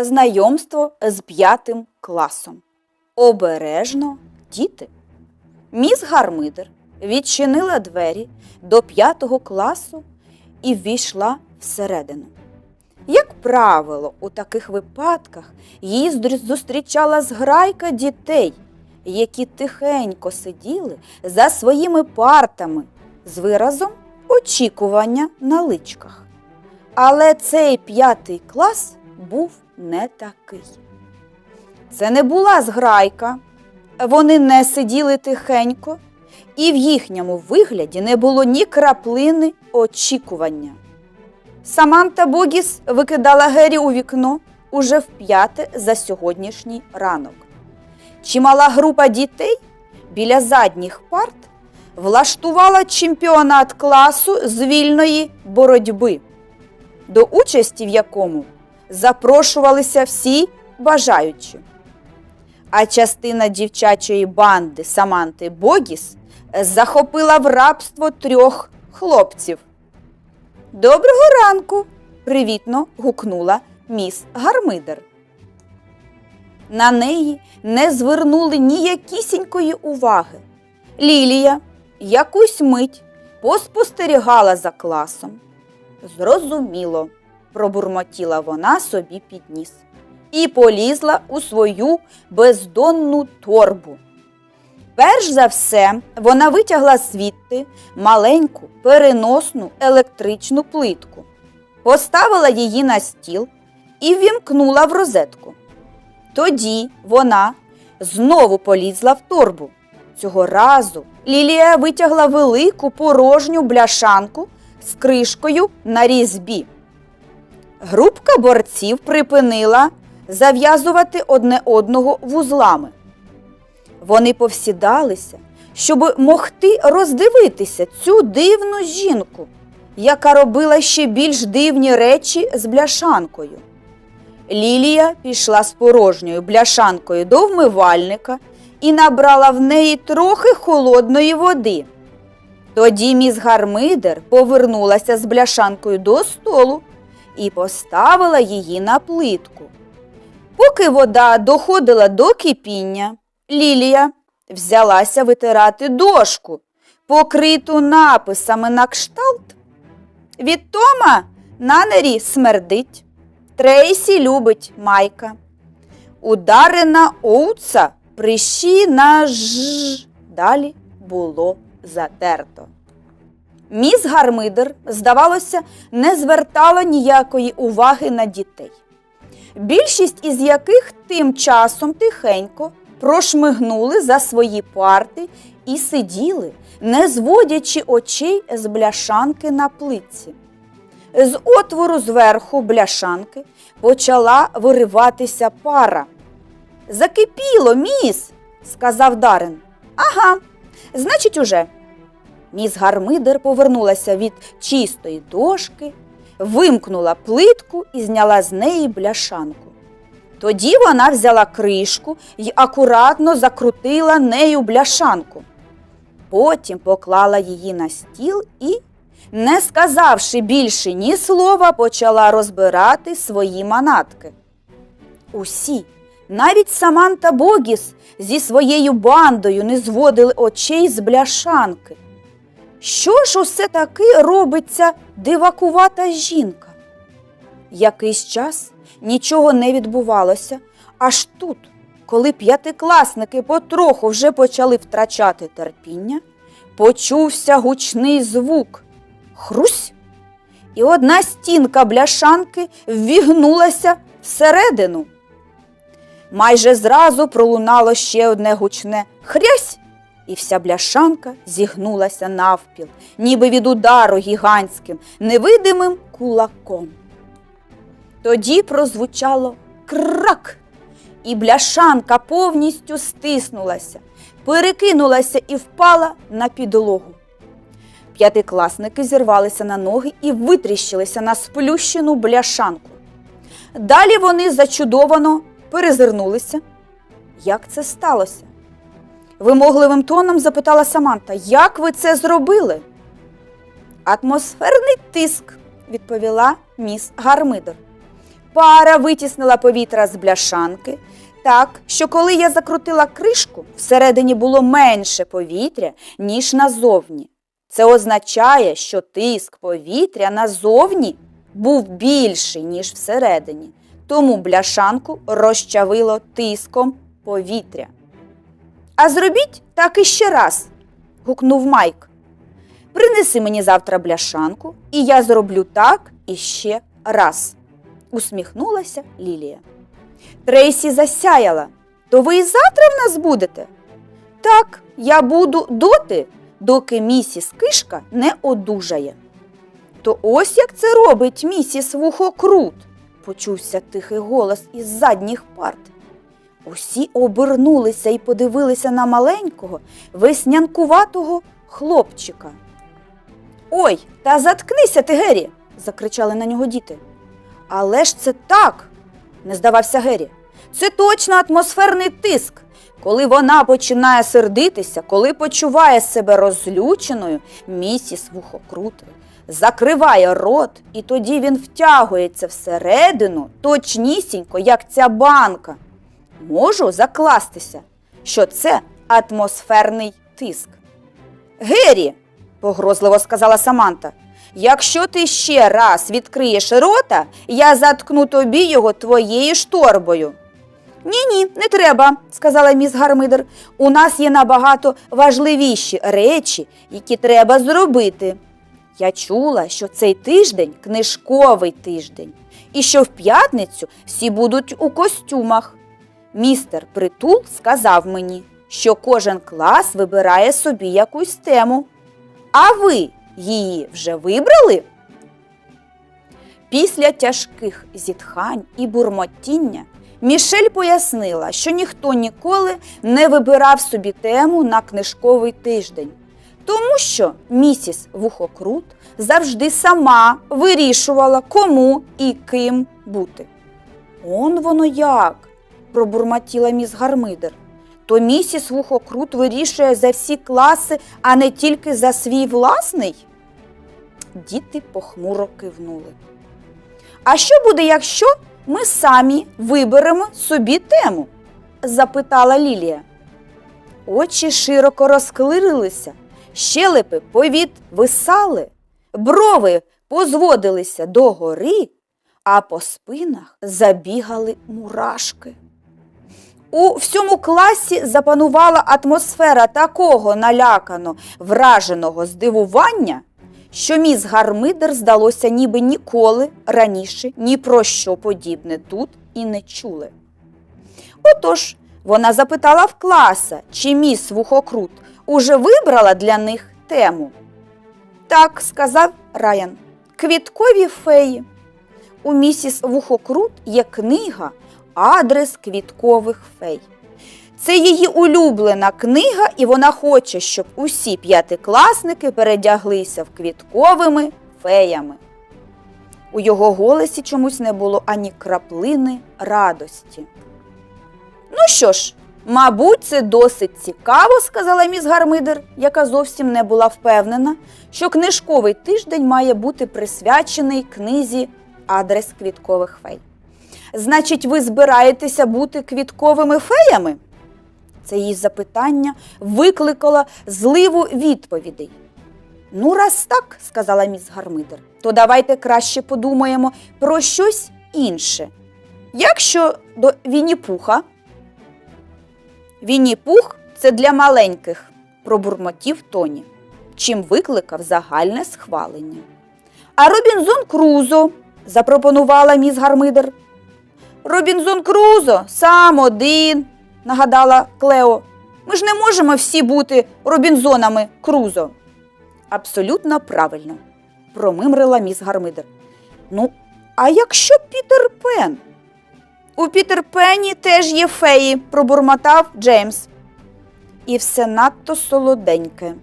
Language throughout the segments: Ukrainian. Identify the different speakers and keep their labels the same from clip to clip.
Speaker 1: Знайомство з п'ятим класом. Обережно діти. Міс Гармидер відчинила двері до п'ятого класу і ввійшла всередину. Як правило, у таких випадках її зустрічала зграйка дітей, які тихенько сиділи за своїми партами з виразом очікування на личках. Але цей п'ятий клас був не такий. Це не була зграйка, вони не сиділи тихенько, і в їхньому вигляді не було ні краплини очікування. Саманта Богіс викидала Гері у вікно уже вп'яте за сьогоднішній ранок. Чимала група дітей біля задніх парт влаштувала чемпіонат класу з вільної боротьби, до участі в якому запрошувалися всі бажаючі. А частина дівчачої банди Саманти Богіс захопила в рабство трьох хлопців. Доброго ранку! привітно гукнула міс Гармидер. На неї не звернули ніякісінької уваги. Лілія якусь мить поспостерігала за класом. Зрозуміло, пробурмотіла вона собі під ніс і полізла у свою бездонну торбу. Перш за все, вона витягла звідти маленьку переносну електричну плитку, поставила її на стіл і ввімкнула в розетку. Тоді вона знову полізла в торбу. Цього разу Лілія витягла велику порожню бляшанку з кришкою на різьбі. Групка борців припинила зав'язувати одне одного вузлами. Вони повсідалися, щоб могти роздивитися цю дивну жінку, яка робила ще більш дивні речі з бляшанкою. Лілія пішла з порожньою бляшанкою до вмивальника і набрала в неї трохи холодної води. Тоді міс Гармидер повернулася з бляшанкою до столу і поставила її на плитку. Поки вода доходила до кипіння, Лілія взялася витирати дошку, покриту написами на кшталт. Від Тома нанері смердить, Трейсі любить майка. Ударена оуца прищі на ж. Далі було затерто. Міс Гармидер, здавалося, не звертала ніякої уваги на дітей. Більшість із яких тим часом тихенько прошмигнули за свої парти і сиділи, не зводячи очей з бляшанки на плитці. З отвору зверху бляшанки почала вириватися пара. Закипіло, міс, сказав Дарин. Ага, значить, уже. Міс Гармидер повернулася від чистої дошки, вимкнула плитку і зняла з неї бляшанку. Тоді вона взяла кришку і акуратно закрутила нею бляшанку. Потім поклала її на стіл і, не сказавши більше ні слова, почала розбирати свої манатки. Усі, навіть Саманта Богіс зі своєю бандою не зводили очей з бляшанки. Що ж усе таки робиться дивакувата жінка? Якийсь час нічого не відбувалося, аж тут, коли п'ятикласники потроху вже почали втрачати терпіння, почувся гучний звук хрусь, і одна стінка бляшанки ввігнулася всередину. Майже зразу пролунало ще одне гучне хрясь, і вся бляшанка зігнулася навпіл, ніби від удару гігантським, невидимим кулаком. Тоді прозвучало крак, і бляшанка повністю стиснулася, перекинулася і впала на підлогу. П'ятикласники зірвалися на ноги і витріщилися на сплющену бляшанку. Далі вони зачудовано перезирнулися. Як це сталося? Вимогливим тоном запитала Саманта, як ви це зробили? Атмосферний тиск, відповіла міс Гармидер. Пара витіснила повітря з бляшанки, так, що коли я закрутила кришку, всередині було менше повітря, ніж назовні. Це означає, що тиск повітря назовні був більший, ніж всередині. Тому бляшанку розчавило тиском повітря. А зробіть так іще раз, гукнув Майк. Принеси мені завтра бляшанку, і я зроблю так іще раз, усміхнулася Лілія. Трейсі засяяла. То ви і завтра в нас будете? Так, я буду доти, доки місіс Кишка не одужає. То ось як це робить місіс Вухокрут, почувся тихий голос із задніх парт. Усі обернулися і подивилися на маленького, веснянкуватого хлопчика. Ой, та заткнися ти, Гері, закричали на нього діти. Але ж це так, не здавався Гері. Це точно атмосферний тиск. Коли вона починає сердитися, коли почуває себе розлюченою, місіс вухокрути закриває рот, і тоді він втягується всередину, точнісінько, як ця банка. Можу закластися, що це атмосферний тиск. Гері, погрозливо сказала Саманта, якщо ти ще раз відкриєш рота, я заткну тобі його твоєю шторбою. Ні, ні, не треба, сказала міс Гармидер. У нас є набагато важливіші речі, які треба зробити. Я чула, що цей тиждень книжковий тиждень, і що в п'ятницю всі будуть у костюмах. Містер Притул сказав мені, що кожен клас вибирає собі якусь тему. А ви її вже вибрали? Після тяжких зітхань і бурмотіння Мішель пояснила, що ніхто ніколи не вибирав собі тему на книжковий тиждень, тому що місіс Вухокрут завжди сама вирішувала, кому і ким бути. Он воно як, пробурмотіла міс Гармидер. То місіс Вухокрут вирішує за всі класи, а не тільки за свій власний? Діти похмуро кивнули. А що буде, якщо ми самі виберемо собі тему? запитала Лілія. Очі широко розклирилися, щелепи повіт висали, брови позводилися догори, а по спинах забігали мурашки. У всьому класі запанувала атмосфера такого налякано враженого здивування, що міс Гармидер здалося, ніби ніколи раніше ні про що подібне тут і не чули. Отож, вона запитала в класа, чи міс Вухокрут уже вибрала для них тему. Так, сказав Раян, квіткові феї. У місіс Вухокрут є книга Адрес квіткових фей. Це її улюблена книга, і вона хоче, щоб усі п'ятикласники передяглися в квітковими феями. У його голосі чомусь не було ані краплини радості. Ну що ж, мабуть, це досить цікаво, сказала міс Гармидер, яка зовсім не була впевнена, що книжковий тиждень має бути присвячений книзі Адрес квіткових фей. Значить, ви збираєтеся бути квітковими феями? Це її запитання викликало зливу відповідей. Ну, раз так, сказала міс Гармидер, то давайте краще подумаємо про щось інше. Як що до Вінні-Пуха? Вінні-Пух – це для маленьких, пробурмотів Тоні, чим викликав загальне схвалення. А Робінзон Крузо, запропонувала міс Гармидер. Робінзон Крузо сам один, нагадала Клео. Ми ж не можемо всі бути Робінзонами Крузо. Абсолютно правильно, промимрила міс Гармидер. Ну, а якщо Пітер Пен? У Пітер Пені теж є феї, пробурмотав Джеймс. І все надто солоденьке.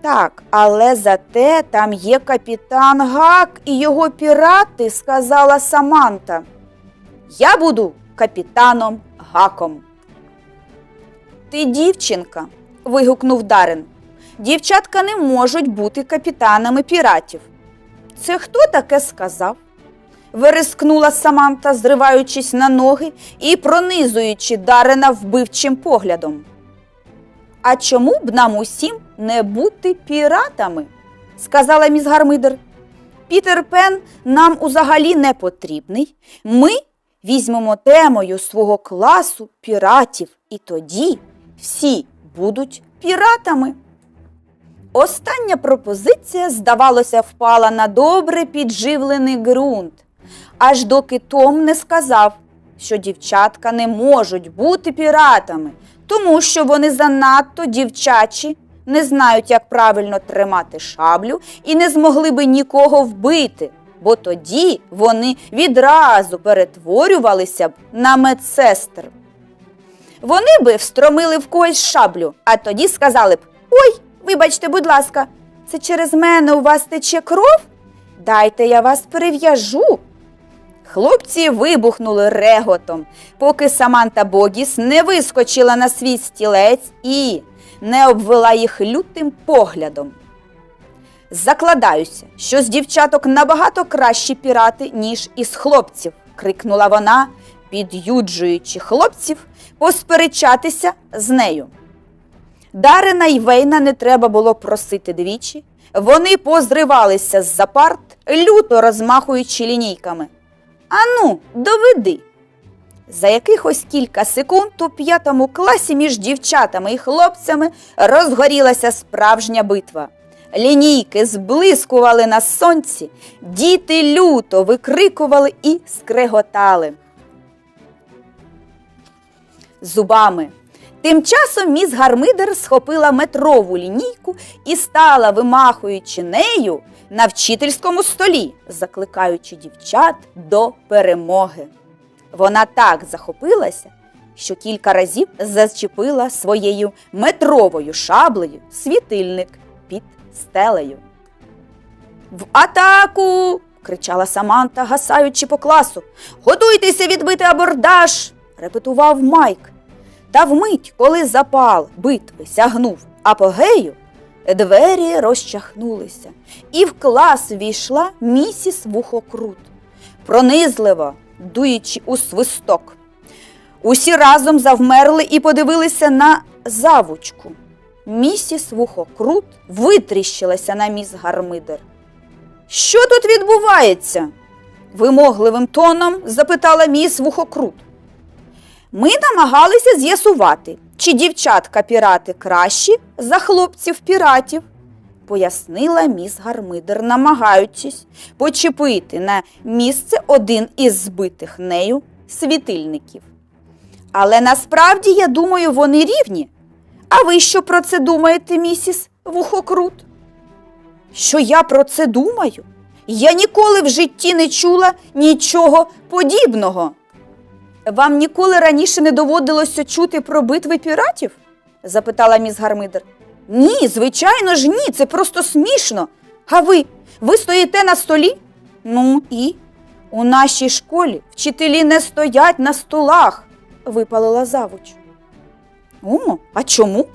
Speaker 1: Так, але зате там є капітан Гак і його пірати, сказала Саманта. Я буду капітаном Гаком. Ти дівчинка. вигукнув Дарин. Дівчатка не можуть бути капітанами піратів. Це хто таке сказав? верескнула Саманта, зриваючись на ноги і пронизуючи Дарена вбивчим поглядом. А чому б нам усім не бути піратами? сказала міс Гармидер. Пітер Пен нам узагалі не потрібний. Ми візьмемо темою свого класу піратів, і тоді всі будуть піратами. Остання пропозиція, здавалося, впала на добре підживлений ґрунт, аж доки Том не сказав, що дівчатка не можуть бути піратами, тому що вони занадто дівчачі, не знають, як правильно тримати шаблю і не змогли би нікого вбити, бо тоді вони відразу перетворювалися б на медсестер. Вони би встромили в когось шаблю, а тоді сказали б: Ой, вибачте, будь ласка, це через мене у вас тече кров? Дайте я вас перев'яжу. Хлопці вибухнули реготом, поки Саманта Богіс не вискочила на свій стілець і не обвела їх лютим поглядом. Закладаюся, що з дівчаток набагато кращі пірати, ніж із хлопців, крикнула вона, під'юджуючи хлопців посперечатися з нею. Дарина й Вейна не треба було просити двічі. Вони позривалися з-за парт, люто розмахуючи лінійками. Ану, доведи. За якихось кілька секунд у п'ятому класі між дівчатами і хлопцями розгорілася справжня битва. Лінійки зблискували на сонці, діти люто викрикували і скреготали. Зубами. Тим часом міс Гармидер схопила метрову лінійку і стала, вимахуючи нею на вчительському столі, закликаючи дівчат до перемоги. Вона так захопилася, що кілька разів зачепила своєю метровою шаблею світильник під стелею. В атаку! кричала Саманта, гасаючи по класу. Готуйтеся відбити абордаж! репетував Майк. Та вмить, коли запал битви сягнув апогею, двері розчахнулися, і в клас війшла місіс Вухокрут, пронизливо дуючи у свисток. Усі разом завмерли і подивилися на завучку. Місіс Вухокрут витріщилася на міс Гармидер. Що тут відбувається? вимогливим тоном запитала міс Вухокрут. Ми намагалися з'ясувати, чи дівчатка пірати кращі за хлопців піратів, пояснила міс Гармидер, намагаючись почепити на місце один із збитих нею світильників. Але насправді, я думаю, вони рівні. А ви що про це думаєте, місіс Вухокрут? Що я про це думаю? Я ніколи в житті не чула нічого подібного. Вам ніколи раніше не доводилося чути про битви піратів? запитала міс Гармидер. Ні, звичайно ж, ні, це просто смішно. А ви? Ви стоїте на столі? Ну і у нашій школі вчителі не стоять на столах, випалила завуч. О, а чому?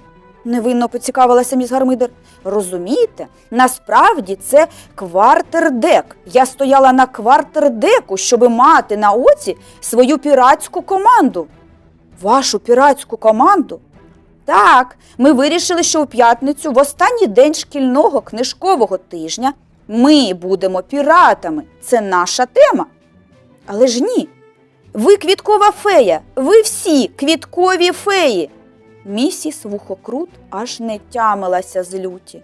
Speaker 1: невинно поцікавилася міс Гармидер. Розумієте, насправді це квартердек. Я стояла на квартердеку, щоб мати на оці свою піратську команду. Вашу піратську команду? Так, ми вирішили, що у п'ятницю, в останній день шкільного книжкового тижня, ми будемо піратами. Це наша тема. Але ж ні. Ви квіткова фея, ви всі квіткові феї. Місіс Вухокрут аж не тямилася з люті.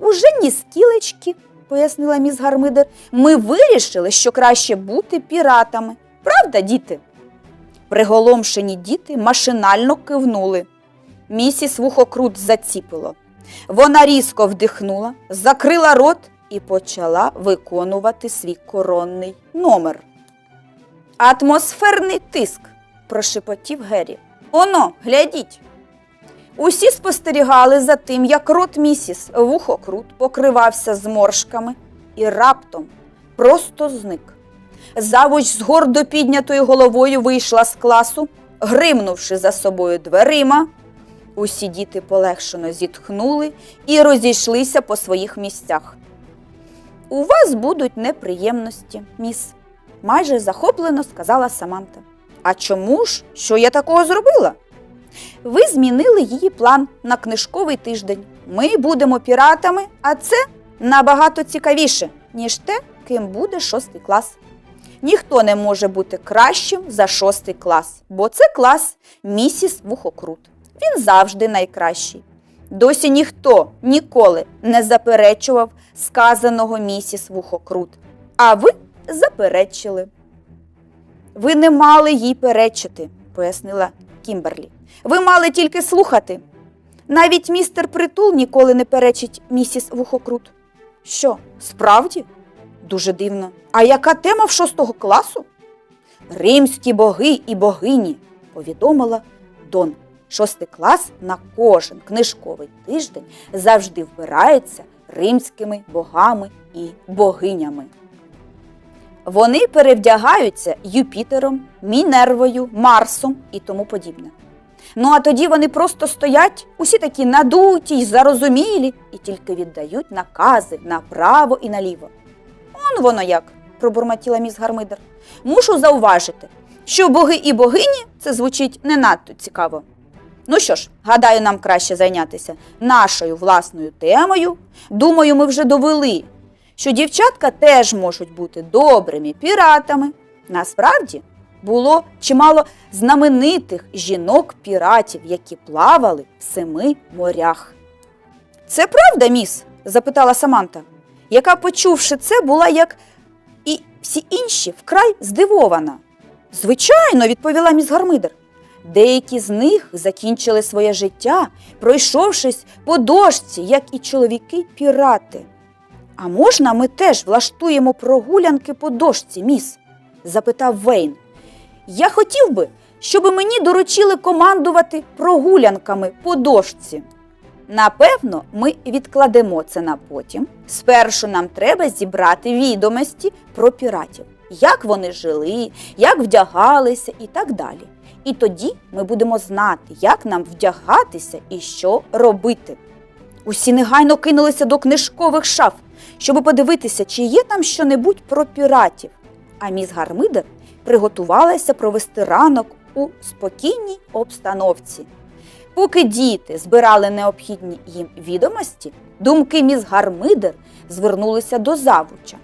Speaker 1: Уже ні скілечки, пояснила міс Гармидер, ми вирішили, що краще бути піратами. Правда, діти? Приголомшені діти машинально кивнули. Місіс Вухокрут заціпило. Вона різко вдихнула, закрила рот і почала виконувати свій коронний номер. Атмосферний тиск, прошепотів Геррі. Оно, глядіть. Усі спостерігали за тим, як рот місіс Вухокрут покривався зморшками і раптом просто зник. Завуч з гордо піднятою головою вийшла з класу, гримнувши за собою дверима. Усі діти полегшено зітхнули і розійшлися по своїх місцях. У вас будуть неприємності, міс, майже захоплено сказала Саманта. А чому ж? Що я такого зробила? Ви змінили її план на книжковий тиждень. Ми будемо піратами, а це набагато цікавіше, ніж те, ким буде шостий клас. Ніхто не може бути кращим за шостий клас, бо це клас місіс Вухокрут. Він завжди найкращий. Досі ніхто ніколи не заперечував сказаного місіс Вухокрут, а ви заперечили. Ви не мали їй перечити, пояснила Кімберлі. Ви мали тільки слухати. Навіть містер Притул ніколи не перечить місіс Вухокрут. Що, справді? Дуже дивно. А яка тема в шостого класу? Римські боги і богині, повідомила Дон. Шостий клас на кожен книжковий тиждень завжди вбирається римськими богами і богинями. Вони перевдягаються Юпітером, Мінервою, Марсом і тому подібне. Ну а тоді вони просто стоять, усі такі надуті й зарозумілі, і тільки віддають накази направо і наліво. Он воно як, пробурмотіла міс Гармидер. Мушу зауважити, що боги і богині це звучить не надто цікаво. Ну що ж, гадаю, нам краще зайнятися нашою власною темою. Думаю, ми вже довели, що дівчатка теж можуть бути добрими піратами. Насправді було чимало знаменитих жінок-піратів, які плавали в семи морях. Це правда, міс? запитала Саманта, яка, почувши це, була як і всі інші вкрай здивована. Звичайно, відповіла міс Гармидер. Деякі з них закінчили своє життя, пройшовшись по дошці, як і чоловіки-пірати. А можна ми теж влаштуємо прогулянки по дошці, міс? запитав Вейн. Я хотів би, щоб мені доручили командувати прогулянками по дошці. Напевно, ми відкладемо це на потім. Спершу нам треба зібрати відомості про піратів, як вони жили, як вдягалися і так далі. І тоді ми будемо знати, як нам вдягатися і що робити. Усі негайно кинулися до книжкових шаф, щоб подивитися, чи є там щонебудь про піратів. А міс Гармидер приготувалася провести ранок у спокійній обстановці. Поки діти збирали необхідні їм відомості, думки міс Гармидер звернулися до завуча.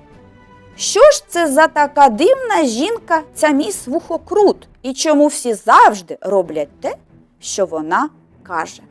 Speaker 1: Що ж це за така дивна жінка, ця міс Вухокрут, і чому всі завжди роблять те, що вона каже?